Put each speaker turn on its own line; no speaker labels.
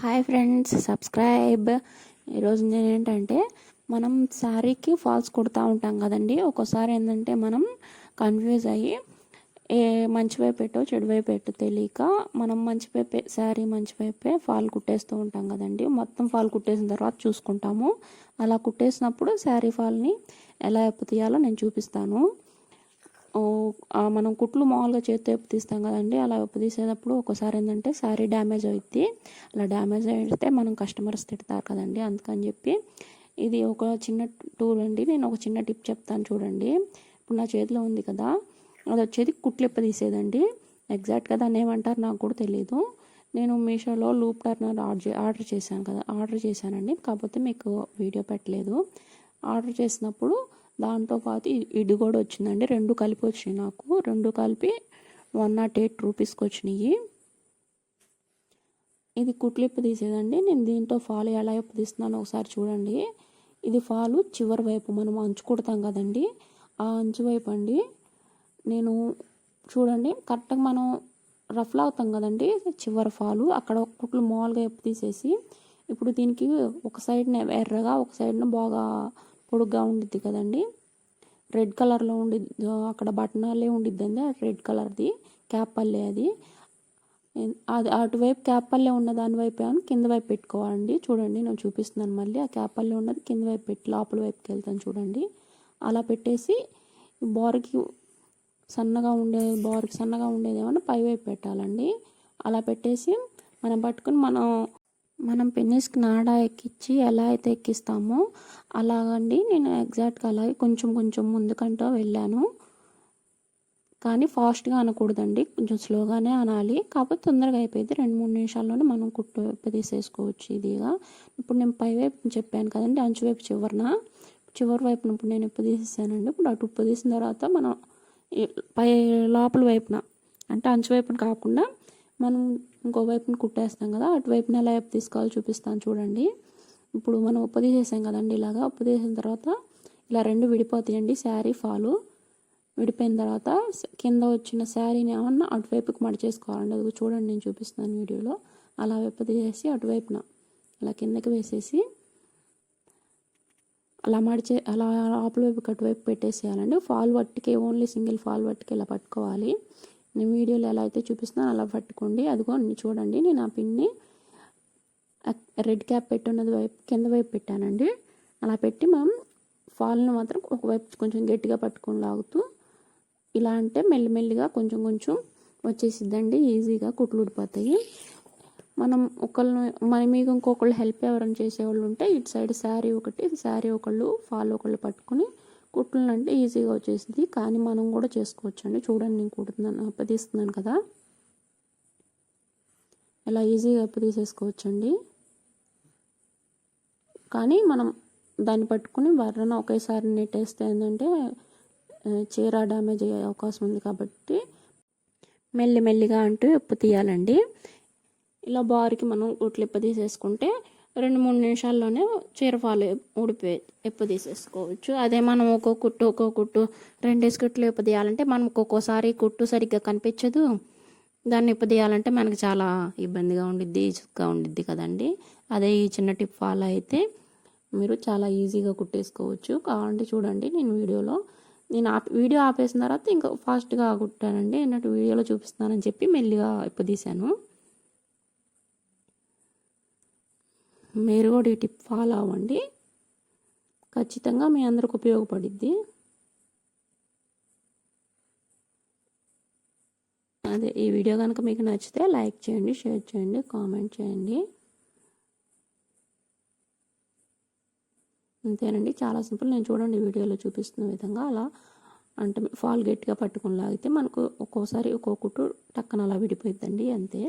Hi friends subscribe. ఈరోజు నేను ఏంటంటే మనం శారీకి ఫాల్స్ కుడతా ఉంటాం కదండి. ఒక్కోసారి ఏంటంటే మనం కన్ఫ్యూజ్ అయ్యి ఏ మంచి వైపు పెట్టో చెడు వైపు పెట్టో తెలియక మనం మంచి వైపే శారీ మంచి వైపే ఫాల్ కుట్టేస్తూ ఉంటాం కదండి. మొత్తం ఫాల్ కుట్టేసిన తర్వాత చూసుకుంటాము. అలా కుట్టేసినప్పుడు శారీ ఫాల్ని ఎలా ఎప్పు తీయాలో నేను చూపిస్తాను. మనం కుట్లు మామూలుగా చేతితో ఎప్పు తీస్తాం కదండి. అలా ఎప్పు తీసేటప్పుడు ఒకసారి ఏంటంటే శారీ డ్యామేజ్ అవుద్ది అలా డ్యామేజ్ అయితే మనం కస్టమర్స్ తిడతారు కదండి. అందుకని చెప్పి ఇది ఒక చిన్న టూల్ అండి. నేను ఒక చిన్న టిప్ చెప్తాను చూడండి. ఇప్పుడు నా చేతిలో ఉంది కదా. అది వచ్చేది కుట్లు ఎప్ప తీసేదండి ఎగ్జాక్ట్గా దాన్ని ఏమంటారు నాకు కూడా తెలియదు నేను మీషోలో లూప్ టర్నర్ ఆర్డర్ ఆర్డర్ చేశాను కదా. ఆర్డర్ చేశానండి. కాకపోతే మీకు వీడియో పెట్టలేదు. ఆర్డర్ చేసినప్పుడు దాంతో పాటు ఇది కూడా వచ్చిందండి. రెండు కలిపి వచ్చినాయి నాకు. రెండు కలిపి వన్ నాట్ ఎయిట్ రూపీస్కి వచ్చినాయి. ఇది కుట్లిప్పు తీసేదండి. నేను దీంతో ఫాల్ ఎలా వైపు తీస్తున్నాను ఒకసారి చూడండి. ఇది ఫాలు చివరి వైపు మనం అంచు కుడతాం కదండి. ఆ అంచు వైపు అండి. నేను చూడండి కరెక్ట్గా మనం రఫ్లా అవుతాం కదండి చివరి ఫాలు. అక్కడ కుట్లు మామూలుగా ఎప్పు తీసేసి ఇప్పుడు దీనికి ఒక సైడ్న ఎర్రగా ఒక సైడ్న బాగా పొడుగ్గా ఉండిద్ది కదండి. రెడ్ కలర్లో ఉండి అక్కడ బటనాలే ఉండిద్దండి. రెడ్ కలర్ది క్యాప్ పల్లె అది. అది అటువైపు క్యాప్ పల్లె ఉన్న దాని వైపు ఏమో కింద వైపు పెట్టుకోవాలండి. చూడండి నేను చూపిస్తున్నాను మళ్ళీ. ఆ క్యాప్ పల్లె ఉన్నది కింద వైపు పెట్టి లోపల వైపుకి వెళ్తాను చూడండి. అలా పెట్టేసి బోర్కి సన్నగా ఉండే బోర్కి సన్నగా ఉండేది ఏమన్నా పై వైపు పెట్టాలండి. అలా పెట్టేసి మనం పట్టుకుని మనం మనం పెన్నిస్కి నాడా ఎక్కించి ఎలా అయితే ఎక్కిస్తామో అలాగండి నేను ఎగ్జాక్ట్గా అలాగే కొంచెం కొంచెం ముందుకంటూ వెళ్ళాను. కానీ ఫాస్ట్గా అనకూడదండి. కొంచెం స్లోగానే అనాలి. కాకపోతే తొందరగా అయిపోయింది. రెండు మూడు నిమిషాల్లోనే మనం కుట్టు వైపు తీసేసుకోవచ్చు ఇదిగా. ఇప్పుడు నేను పై వైపు చెప్పాను కదండి. అంచు వైపు చివరి వైపున ఇప్పుడు నేను ఉప్పు తీసేసానండి. ఇప్పుడు అటు ఉప్పు తీసిన తర్వాత మనం పై లోపల వైపున. అంటే అంచు వైపున కాకుండా మనం ఇంకో వైపున కుట్టేస్తాం కదా అటువైపున ఎలా వైపు తీసుకోవాలో చూపిస్తాను చూడండి. ఇప్పుడు మనం ఉప్పు తీసేసాం కదండి ఇలాగా ఉప్పు తీసిన తర్వాత ఇలా రెండు విడిపోతాయండి శారీ ఫాలు. విడిపోయిన తర్వాత కింద వచ్చిన శారీని ఏమన్నా అటువైపుకి మడిచేసుకోవాలండి అది చూడండి నేను చూపిస్తున్నాను వీడియోలో. అలా వైపు తీసేసి అటువైపున అలా కిందకి వేసేసి అలా మడిచే అలా లోపల వైపుకి అటువైపు పెట్టేసేయాలండి. ఫాల్ పట్టుకి ఓన్లీ సింగిల్ ఫాల్ వట్టికి ఇలా పట్టుకోవాలి. నేను వీడియోలో ఎలా అయితే చూపిస్తున్నాను అలా పట్టుకోండి. అదిగో చూడండి. నేను ఆ పిన్ని రెడ్ క్యాప్ పెట్టున్నది వైపు కింద వైపు పెట్టానండి. అలా పెట్టి మనం ఫాల్ని మాత్రం ఒకవైపు కొంచెం గట్టిగా పట్టుకొని లాగుతూ ఇలా అంటే మెల్లిమెల్లిగా కొంచెం కొంచెం వచ్చేసిద్దండి. ఈజీగా కుట్లు ఊడిపోతాయి. మనం ఒకళ్ళు మన మీకు ఇంకొకళ్ళు హెల్ప్ ఎవరైనా చేసేవాళ్ళు ఉంటే ఇటు సైడ్ శారీ ఒకటి శారీ ఒకళ్ళు ఫాల్ ఒకళ్ళు పట్టుకుని కుట్లను అంటే ఈజీగా వచ్చేసింది. కానీ మనం కూడా చేసుకోవచ్చు అండి చూడండి నేను కుడుతున్నాను అప్పదీస్తున్నాను కదా. ఇలా ఈజీగా అప్పదీసేసుకోవచ్చండి కానీ మనం దాన్ని పట్టుకుని వర్రన ఒకేసారి నెట్టేస్తే ఏంటంటే చీర డ్యామేజ్ అయ్యే అవకాశం ఉంది కాబట్టి మెల్లి మెల్లిగా అంటూ ఎప్పు తీయాలండి. ఇలా బారికి మనం కుట్లు ఎప్పు తీసేసుకుంటే రెండు మూడు నిమిషాల్లోనే చీరపాలు ఉడిపి ఎప్పు తీసేసుకోవచ్చు అదే మనం ఒక్కో కుట్టు ఒక్కో కుట్టు రెండేసి కుట్లు ఎప్పు తీయాలంటే మనం ఒక్కొక్కసారి కుట్టు సరిగ్గా కనిపించదు. దాన్ని ఎప్పు తీయాలంటే మనకి చాలా ఇబ్బందిగా ఉండిద్ది ఈజీగా ఉండిద్ది కదండి. అదే ఈ చిన్న టిప్ ఫాలో అయితే మీరు చాలా ఈజీగా కుట్టేసుకోవచ్చు. కావాలంటే చూడండి నేను వీడియోలో నేను ఆపి వీడియో ఆపేసిన తర్వాత ఇంకా ఫాస్ట్గా కుట్టానండి. అన్నట్టు వీడియోలో చూపిస్తున్నానని చెప్పి మెల్లిగా తీశాను మీరు కూడా ఈ టిప్ ఫాలో అవ్వండి. ఖచ్చితంగా మీ అందరికి ఉపయోగపడిద్ది. అదే ఈ వీడియో కనుక మీకు నచ్చితే లైక్ చేయండి షేర్ చేయండి కామెంట్ చేయండి. అంతేనండి. చాలా సింపుల్. నేను చూడండి వీడియోలో చూపిస్తున్న విధంగా అలా అంటే ఫాల్ గట్టిగా పట్టుకుని లాగితే మనకు ఒక్కోసారి ఒక్కో కుట్టు టక్కన అలా విడిపోయిద్దండి. అంతే.